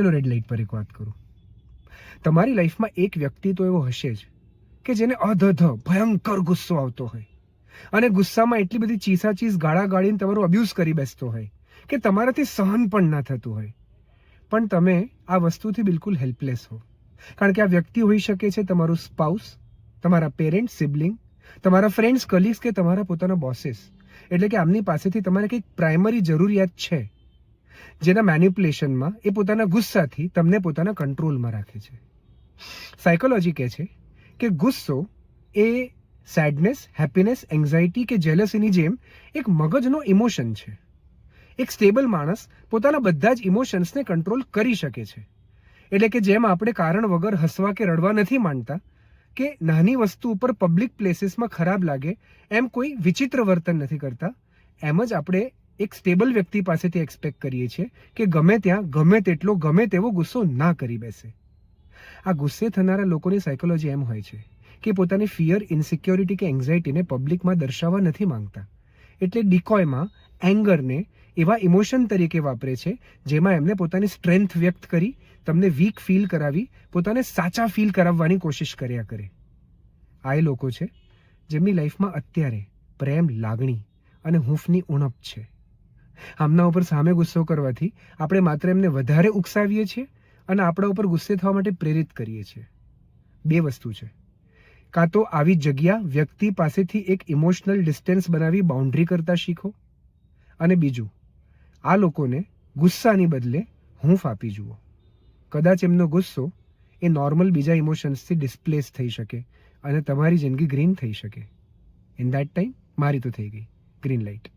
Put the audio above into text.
ચલો red light પર એક વાત કરું. તમારી લાઈફમાં એક વ્યક્તિ તો એવો હશે જ કે જેને અધધ ભયંકર ગુસ્સો આવતો હોય. અને ગુસ્સામાં એટલી બધી ચીસાચીસ ગાળા ગાળીને તમારું અબ્યુઝ કરી બેસતો હોય કે તમારાથી સહન પણ ના થતું હોય. પણ તમે આ વસ્તુથી બિલકુલ હેલ્પલેસ હો. કારણ કે આ વ્યક્તિ હોઈ શકે છે તમારું સ્પાઉસ તમારા પેરેન્ટ સિબલિંગ તમારા ફ્રેન્ડ્સ કલીગ્સ કે તમારા પોતાના બોસીસ એટલે કે આમની પાસેથી તમારે કંઈક પ્રાઇમરી જરૂરિયાત છે. જેના મેન્યુપ્યુલેશનમાં એ પોતાના ગુસ્સાથી તમને પોતાના કંટ્રોલમાં રાખે છે. સાયકોલોજી કહે છે કે ગુસ્સો એ સેડનેસ હેપીનેસ એન્ઝાયટી કે જેલસીની જેમ એક મગજનો ઇમોશન છે. એક સ્ટેબલ માણસ પોતાના બધા જ ઇમોશન્સને કંટ્રોલ કરી શકે છે. એટલે કે જેમ આપણે કારણ વગર હસવા કે રડવા નથી માંડતા કે નાની વસ્તુ ઉપર પબ્લિક પ્લેસીસમાં ખરાબ લાગે એમ કોઈ વિચિત્ર વર્તન નથી કરતા, એમ જ આપણે એક સ્ટેબલ વ્યક્તિ પાસેથી એક્સપેક્ટ કરીએ છીએ કે ગમે ત્યાં, ગમે તેટલો, ગમે તેવો ગુસ્સો ના કરી બેસે. આ ગુસ્સે થનારા લોકોની સાયકોલોજી એમ હોય છે કે પોતાની ફિયર ઇન્સિક્યોરિટી કે એન્ઝાયટીને પબ્લિકમાં દર્શાવવા નથી માંગતા. એટલે ડિકોયમાં એંગરને એવા ઇમોશન તરીકે વાપરે છે જેમાં એમને પોતાની સ્ટ્રેન્થ વ્યક્ત કરી, તમને વીક ફીલ કરાવી, પોતાને સાચા ફીલ કરાવવાની કોશિશ કર્યા કરે. આ એ લોકો છે જેમની લાઈફમાં અત્યારે પ્રેમ, લાગણી અને હૂંફની ઉણપ છે. આમના ઉપર સામે ગુસ્સો કરવાથી આપણે માત્ર એમને વધારે ઉકસાવીએ છીએ અને આપણા ઉપર ગુસ્સે થવા માટે પ્રેરિત કરીએ છીએ. બે વસ્તુ છે. કાં તો આવી જગ્યા વ્યક્તિ પાસેથી એક ઇમોશનલ ડિસ્ટન્સ બનાવી બાઉન્ડ્રી કરતા શીખો અને બીજું, આ લોકોને ગુસ્સાની બદલે હૂંફ આપી જુઓ. કદાચ એમનો ગુસ્સો એ નોર્મલ બીજા ઇમોશન્સથી ડિસ્પ્લેસ થઈ શકે અને તમારી જિંદગી ગ્રીન થઈ શકે. ઇન દેટ ટાઈમ મારી તો થઈ ગઈ. Green light